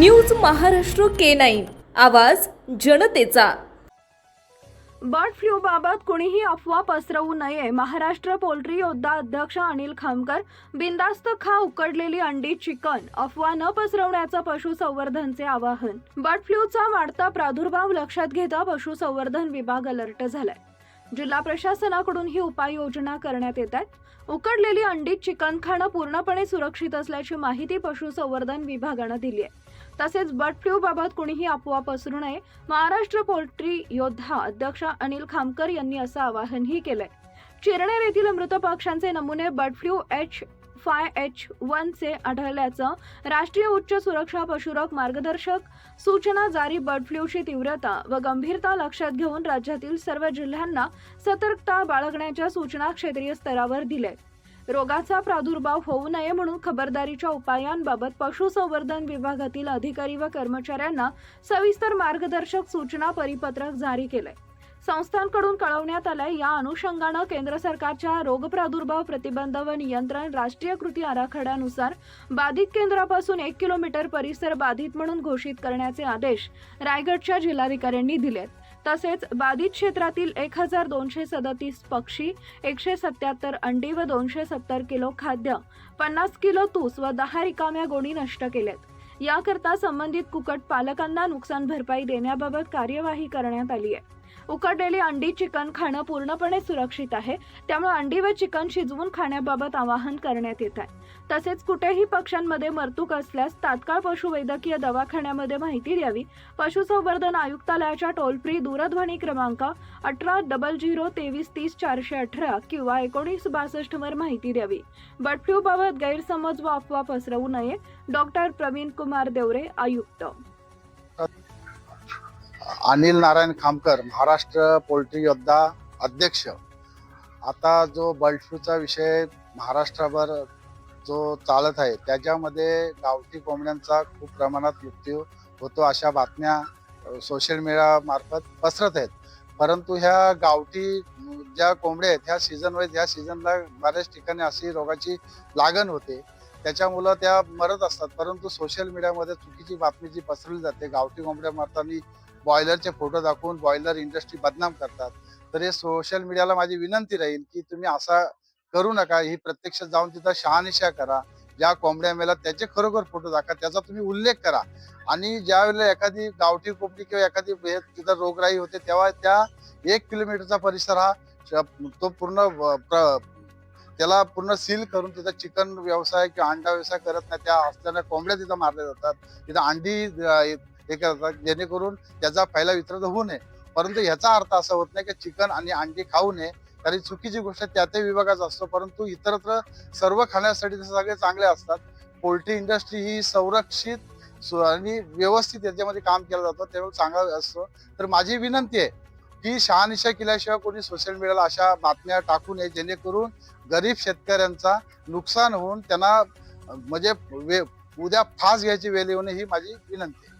News Maharashtra K nine. आवाज जनतेचा. Bird flu बाबत कुणीही अफवा पसरवू नये. महाराष्ट्र पोल्ट्री योद्धा अध्यक्ष अनिल खामकर बिंदास्त खा उकडलेली अंडी चिकन अफवा न पसरवण्याचं पशुसंवर्धनचे आवाहन. बर्ड फ्लूचा वाढता प्रादुर्भाव लक्षात घेता पशुसंवर्धन विभाग अलर्ट झालाय. जिल्हा प्रशासनाकडून ही उपाययोजना करण्यात येत आहेत उकडलेली अंडी चिकन खाणं पूर्णपणे सुरक्षित असल्याची माहिती पशुसंवर्धन विभागानं दिली आहे. तसेच बर्ड फ्लू बाबत कुणीही अफवा पसरू नये. महाराष्ट्र पोल्ट्री योद्धा अध्यक्ष अनिल खामकर यांनी असं आवाहनही केलंय. चिरणेर येथील मृत पक्ष्यांचे नमुने bird flu H five H one चे आढळल्याचं राष्ट्रीय उच्च सुरक्षा पशुरोग मार्गदर्शक सूचना जारी बर्ड फ्लूची तीव्रता व गंभीरता लक्षात घेऊन राज्यातील सर्व जिल्ह्यांना सतर्कता बाळगण्याच्या सूचना क्षेत्रीय स्तरावर दिल्या रोगाचा प्रादुर्भाव होऊ नये म्हणून खबरदारीच्या उपायांबाबत पशुसंवर्धन विभागातील अधिकारी व कर्मचाऱ्यांना सविस्तर मार्गदर्शक सूचना परिपत्रक जारी केलंय. संस्थांकडून कळवण्यात आलंय या अनुषंगानं केंद्र सरकारच्या रोग प्रादुर्भाव प्रतिबंध व नियंत्रण राष्ट्रीय कृती आराखड्यानुसार बाधित केंद्रापासून एक किलोमीटर परिसर बाधित म्हणून घोषित करण्याचे आदेश रायगडच्या जिल्हाधिकाऱ्यांनी दिलेत. तसेच बाधित क्षेत्रातील एक हजार दोनशे सदतीस पक्षी एकशे सत्याहत्तर अंडी व दोनशे सत्तर किलो खाद्य पन्नास किलो तूस व दहा रिकाम्या गोणी नष्ट केल्यात याकरता संबंधित कुकट पालकांना नुकसान भरपाई देण्याबाबत कार्यवाही करण्यात आली आहे. उकडलेली अंडी चिकन खाणं पूर्णपणे सुरक्षित आहे. त्यामुळे अंडी व चिकन शिजवून खाण्याबाबत आवाहन करण्यात येत आहे. तसेच कुठेही पक्ष्यांमध्ये मरतूक असल्यास तात्काळ पशुवैद्यकीय दवाखान्यामध्ये माहिती द्यावी. पशुसंवर्धन आयुक्तालयाच्या टोल फ्री दूरध्वनी क्रमांक अठरा डबल झिरो तेवीस तीस चारशे अठरा किंवा एकोणीस बासष्ट वर माहिती द्यावी. बर्ड फ्लू बाबत गैरसमज व अफवा पसरवू नये. डॉक्टर प्रवीण कुमार देवरे आयुक्त. अनिल नारायण खामकर महाराष्ट्र पोल्ट्री योद्धा अध्यक्ष. आता जो बर्ड फ्लूचा विषय महाराष्ट्राभर जो चालत आहे त्याच्यामध्ये गावठी कोंबड्यांचा खूप प्रमाणात मृत्यू होतो अशा बातम्या सोशल मीडियामार्फत पसरत आहेत. परंतु ह्या गावठी ज्या कोंबड्या आहेत ह्या सीझन वाईज ह्या सीझनला बऱ्याच ठिकाणी अशी रोगाची लागण होते. त्याच्यामुळं त्या मरत असतात. परंतु सोशल मीडियामध्ये चुकीची बातमी जी पसरली जाते गावठी कोंबड्या मरताना बॉयलरचे फोटो दाखवून बॉयलर इंडस्ट्री बदनाम करतात. तर हे सोशल मीडियाला माझी विनंती राहील की तुम्ही असा करू नका. ही प्रत्यक्ष जाऊन तिथं शहानिशा करा. ज्या कोंबड्या मेला त्याचे खरोखर फोटो दाखवा. त्याचा तुम्ही उल्लेख करा. आणि ज्या वेळेला एखादी गावठी कोंबडी किंवा एखादी तिथं रोगराई होते तेव्हा त्या एक किलोमीटरचा परिसर हा श- तो पूर्ण प्र- त्याला पूर्ण सील करून तिथं चिकन व्यवसाय किंवा अंडा व्यवसाय करत नाही. त्या असल्यानं कोंबड्या तिथं मारल्या जातात. तिथं अंडी हे करतात जेणेकरून त्याचा पहिला वितरण होऊ नये. परंतु ह्याचा अर्थ असा होत नाही की चिकन आणि अंडी खाऊ नये. कारण चुकीची गोष्ट त्या त्या विभागाचा असतो. परंतु इतरत्र सर्व खाण्यासाठी ते सगळे चांगले असतात. पोल्ट्री इंडस्ट्री ही संरक्षित सु- आणि व्यवस्थित याच्यामध्ये काम केलं जातं. त्यामुळे चांगला असतो. तर माझी विनंती आहे की शहानिशा केल्याशिवाय कोणी सोशल मीडियाला अशा बातम्या टाकू नये. जेणेकरून गरीब शेतकऱ्यांचा नुकसान होऊन त्यांना म्हणजे वे- उद्या फास घ्यायची वेळ येऊ नये ही माझी विनंती आहे.